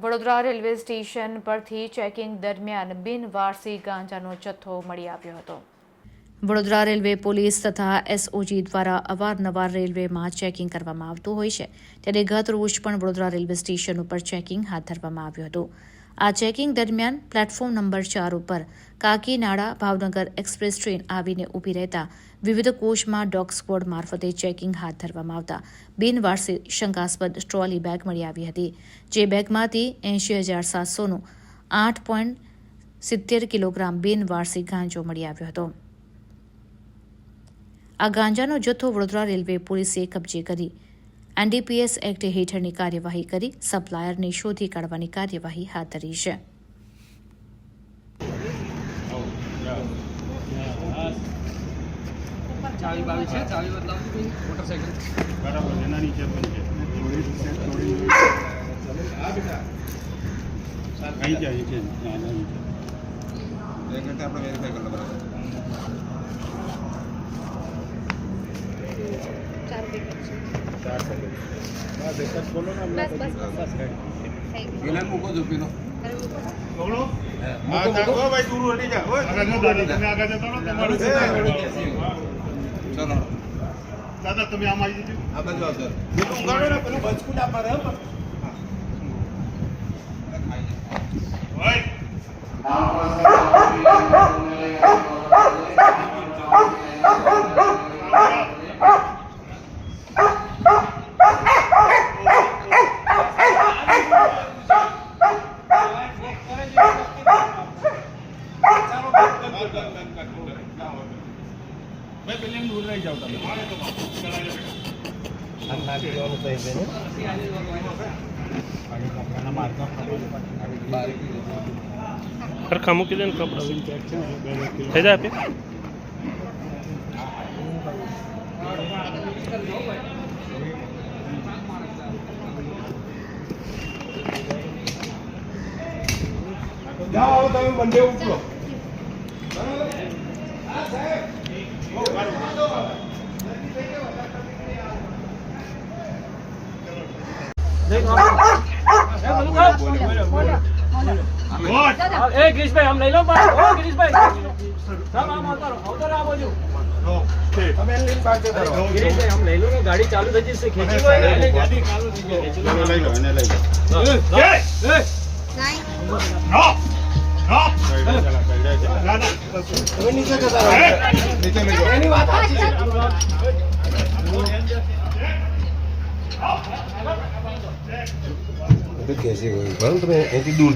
Vadodara railway station પરથી checking દરમિયાન બિનવારસી ગાંજાનો જથ્થો મળી આવ્યો હતો. વડોદરા રેલવે પોલીસ તથા એસઓજી દ્વારા અવારનવાર રેલવેમાં ચેકિંગ કરવામાં આવતું હોય છે. ત્યારે ગત રોજ પણ વડોદરા રેલવે સ્ટેશન ઉપર ચેકિંગ હાથ ધરવામાં આવ્યું હતું. આ ચેકિંગ દરમિયાન પ્લેટફોર્મ નંબર ચાર ઉપર કાકીનાડા ભાવનગર એક્સપ્રેસ ટ્રેન આવીને ઊભી રહેતા વિવિધ કોચમાં ડોગ સ્ક્વોડ મારફતે ચેકિંગ હાથ ધરવામાં આવતા બિનવારસી શંકાસ્પદ ટ્રોલી બેગ મળી આવી હતી, જે બેગમાંથી એંશી હજાર સાતસોનું આઠ પોઈન્ટ સિત્તેર કિલોગ્રામ બિનવારસી ગાંજો મળી આવ્યો હતો. આ ગાંજાનો જથ્થો વડોદરા રેલવે પોલીસે કબજે કરી એનડીપીએસ એક્ટ હેઠળની કાર્યવાહી કરી સપ્લાયરને શોધી કાઢવાની કાર્યવાહી હાથ ધરી છે. ચાવી બાવી છે? ચાવી બદલાવ મોટરસાઇકલ બરાબર એના નીચે પણ છે. અહીં છે ના, ના, અહીં છે. એક મિનિટ આપણે વેરીફાઈ કરવા બરાબર ચાર પકડો. બસ એક જ બોલો ને હમણાં પછી. વિલન મૂકો ઝૂપીનો પકડો. હા, ચાલ, ભાઈ, તું હટી જા. ઓય, તમે આગળ જતા રહો, તમારું છે. ચલો. દાદા તમે આમ આવી જજો. આ બાજુ આવજો. પેલું ઉગાડો ને પેલું? બચકું ના ભાઈ પેલી એમ દૂર રહી જાઓ તમે. સરખા મૂકી દે ને કપડા થઈ જાય આપે? જાઓ તમે બંને ઉપરો એ ગિરીશભાઈ આમ લઈ લો ઓ ગિરીશભાઈ. સાહેબ આમ આવતા રહો. આ બાજુ ગિરીશભાઈ આમ લઈ લો ને. ગાડી ચાલુ થઈ જશે. ખેંચી લો એને. ગાડી ચાલુ થઈ જશે. ખેંચી લો. લઈ લો એને લઈ લો. લો, લો. એ, નીચે લઈ જાઓ કેસી હોય બરાબર અહીંથી દૂર